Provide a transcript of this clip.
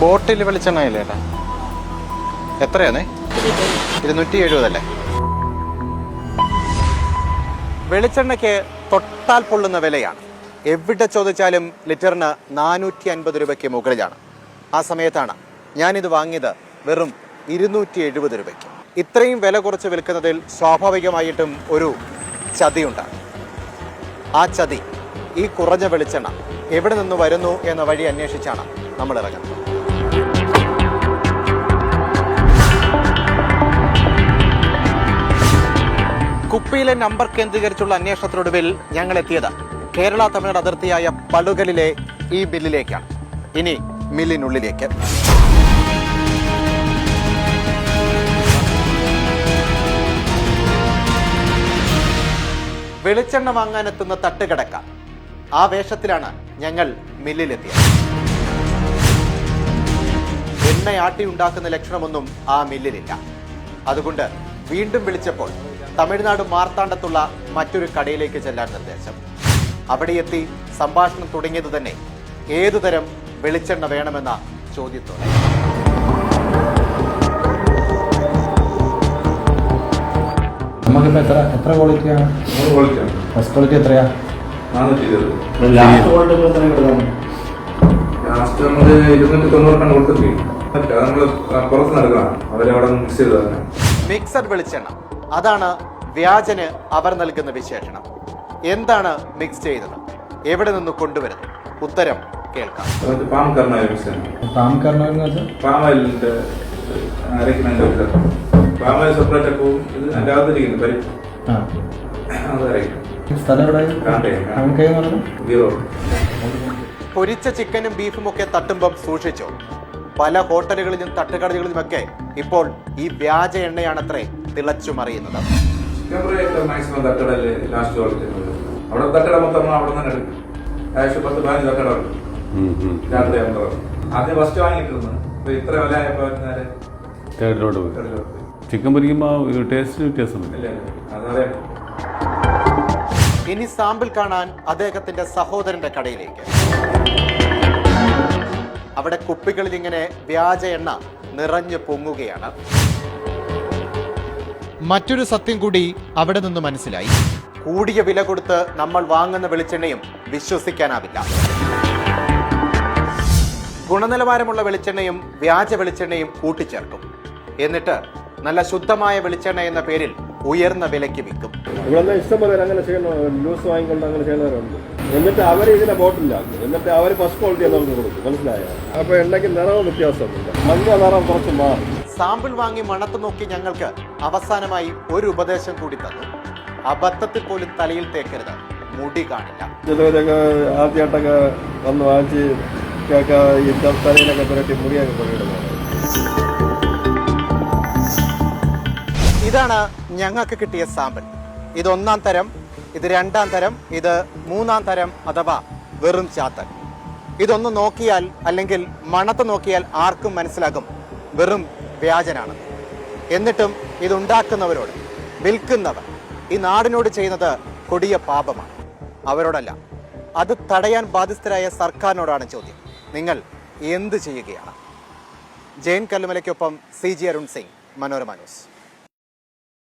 ബോട്ടിൽ വെളിച്ചെണ്ണ ഇല്ലേ ഏട്ടാ? എത്രയാണേ ഇരുന്നൂറ്റി എഴുപതല്ലേ വെളിച്ചെണ്ണയ്ക്ക് തൊട്ടാൽ പൊള്ളുന്ന വിലയാണ്. എവിടെ ചോദിച്ചാലും ലിറ്ററിന് നാനൂറ്റി അൻപത് രൂപയ്ക്ക് മുകളിലാണ്. ആ സമയത്താണ് ഞാനിത് വാങ്ങിയത് വെറും ഇരുന്നൂറ്റി എഴുപത് രൂപയ്ക്ക്. ഇത്രയും വില കുറച്ച് വിൽക്കുന്നതിൽ സ്വാഭാവികമായിട്ടും ഒരു ചതിയുണ്ടാണ് ആ ചതി ഈ കുറഞ്ഞ വെളിച്ചെണ്ണ എവിടെ നിന്ന് വരുന്നു എന്ന വഴി അന്വേഷിച്ചാണ് നമ്മൾ ഇറങ്ങുന്നത്. കുപ്പിയിലെ നമ്പർ കേന്ദ്രീകരിച്ചുള്ള അന്വേഷണത്തിനൊടുവിൽ ഞങ്ങൾ എത്തിയത് കേരള തമിഴ്നാട് അതിർത്തിയായ പളുകലിലെ ഈ ബില്ലിലേക്കാണ് ഇനി മില്ലിനുള്ളിലേക്ക്. വെളിച്ചെണ്ണ വാങ്ങാനെത്തുന്ന തട്ടുകടക്ക. ആ വേഷത്തിലാണ് ഞങ്ങൾ മില്ലിലെത്തിയത്. എണ്ണയാട്ടി ഉണ്ടാക്കുന്ന ലക്ഷണമൊന്നും ആ മില്ലിലില്ല. അതുകൊണ്ട് വീണ്ടും വിളിച്ചപ്പോൾ തമിഴ്നാട് മാർത്താണ്ഡത്തുള്ള മറ്റൊരു കടയിലേക്ക് ചെല്ലാൻ നിർദ്ദേശം. അവിടെ എത്തി സംഭാഷണം തുടങ്ങിയത് തന്നെ ഏതുതരം വെളിച്ചെണ്ണ വേണമെന്ന ചോദ്യത്തോടെ. നമുക്കിപ്പോൾ എത്ര എത്ര ക്വാളിറ്റിയാണ് ഫസ്റ്റ് ക്വാളിറ്റി എത്രയാ? ലാസ്റ്റ് നമ്മൾ ഇരുന്നൂറ്റി തൊണ്ണൂറ് കൊടുത്തിട്ട് അത് നമ്മൾ പുറത്ത് നടക്കണം അവരവിടെ മിക്സ് ചെയ്ത് തന്നെ മിക്സഡ് വെളിച്ചെണ്ണ. അതാണ് വ്യാജന് അവർ നൽകുന്ന വിശേഷണം. എന്താണ് മിക്സ് ചെയ്തത്? എവിടെ നിന്ന് കൊണ്ടുവരുന്നത്? ഉത്തരം കേൾക്കാം. എന്നിട്ട് പാം കർണായ മിക്സ് ചെയ്യണം. പാം കർണവെന്ന് വെച്ചാൽ പാം ഓയിലിന്റെ അരയ്ക്കുന്നതിന്റെ ഒരു പാം ഓയിൽ സെപ്പറേറ്റ് ആക്കും. ഇത് അതിന്റെ അകത്തിരിക്കുന്നു പരിപ്പ്. ആ. അത് അരയ്ക്കും. സ്ഥലം എവിടെ? കാണ്ടേ. നമുക്ക് എന്ന് പറഞ്ഞു? ഗീറോ പൊരിച്ച ചിക്കനും ബീഫും ഒക്കെ തട്ടുമ്പം സൂക്ഷിച്ചോ? പല ഹോട്ടലുകളിലും തട്ടുകടകളിലുമൊക്കെ ഇപ്പോൾ ഈ വ്യാജ എണ്ണയാണത്രേ തിളച്ചു മറിയുന്നത് ചിക്കൻ മാക്സിമം തട്ടടൽ ലാസ്റ്റ് അവിടെ തട്ടട മൊത്തം നമ്മൾ അവിടെ തന്നെ എടുക്കും. ഏകദേശം പത്ത് പതിനഞ്ച് തട്ടട ഉണ്ട് രാത്രി ആകുമ്പോൾ ആദ്യം ഫസ്റ്റ് വാങ്ങിയിട്ടിരുന്നു. ഇപ്പൊ ഇത്ര വില ആയപ്പോ നേരെ തേർഡിലോട്ട് പോയി. ചിക്കൻ പൊരിക്കുമ്പോൾ ടേസ്റ്റ് വ്യത്യാസമില്ല ഇല്ല ഇല്ല. അതറിയാം. ഇനി സാമ്പിൾ കാണാൻ അദ്ദേഹത്തിന്റെ സഹോദരന്റെ കടയിലേക്ക്. അവിടെ കുപ്പികളിൽ ഇങ്ങനെ വ്യാജ എണ്ണ നിറഞ്ഞു പൊങ്ങുകയാണ്. മറ്റൊരു സത്യം കൂടി അവിടെ നിന്ന് മനസ്സിലായി. കൂടിയ വില കൊടുത്ത് നമ്മൾ വാങ്ങുന്ന വെളിച്ചെണ്ണയും വിശ്വസിക്കാനാവില്ല. ഗുണനിലവാരമുള്ള വെളിച്ചെണ്ണയും വ്യാജ വെളിച്ചെണ്ണയും കൂട്ടിച്ചേർക്കും എന്നിട്ട് നല്ല ശുദ്ധമായ വെളിച്ചെണ്ണ എന്ന പേരിൽ ഉയർന്ന വിലയ്ക്ക് വിൽക്കും. ഇവിടെല്ലാം ഇഷ്ടംപോലെ അങ്ങനെ ചെയ്യണ ലൂസ് വാങ്ങിക്കൊണ്ട് അങ്ങനെ ചെയ്യുന്നവരുണ്ട്. എന്നിട്ട് അവർ ഇതിനെ ബോട്ടിലാക്കും എന്നിട്ട് അവർ ഫസ്റ്റ് ക്വാളിറ്റി നമുക്ക് കൊടുക്കും. മനസ്സിലായോ? അപ്പൊ എണ്ണയ്ക്ക് നിറവും വ്യത്യാസമുണ്ട്. മഞ്ഞ നിറം കുറച്ച് മാറും. സാമ്പിൾ വാങ്ങി മണത്ത് നോക്കി ഞങ്ങൾക്ക് അവസാനമായി ഒരു ഉപദേശം കൂടി തന്നു. അബദ്ധത്തിൽ പോലും തലയിൽ തേക്കരുത്. മുടി കാണില്ല. ചിലവരൊക്കെ ആദ്യമായിട്ടൊക്കെ വന്ന് വാങ്ങിച്ച് കേൾക്കാ ഈ തലയിലൊക്കെ പുരട്ടി മുടിയൊക്കെ കൊണ്ടിടുന്നത് ഇതാണ് ഞങ്ങൾക്ക് കിട്ടിയ സാമ്പിൾ. ഇത് ഒന്നാം തരം ഇത് രണ്ടാം തരം ഇത് മൂന്നാം തരം അഥവാ വെറും ചാത്തൻ ഇതൊന്ന് നോക്കിയാൽ അല്ലെങ്കിൽ മണത്ത് നോക്കിയാൽ ആർക്കും മനസ്സിലാകും വെറും വ്യാജനാണ്. എന്നിട്ടും ഇതുണ്ടാക്കുന്നവരോട് വിൽക്കുന്നവർ ഈ നാടിനോട് ചെയ്യുന്നത് കൊടിയ പാപമാണ്. അവരോടല്ല അത് തടയാൻ ബാധ്യസ്ഥരായ സർക്കാരിനോടാണ് ചോദ്യം. നിങ്ങൾ എന്ത് ചെയ്യുകയാണ്? Jayan കല്ലുമലയ്ക്കൊപ്പം C G Arun Singh Manorama news.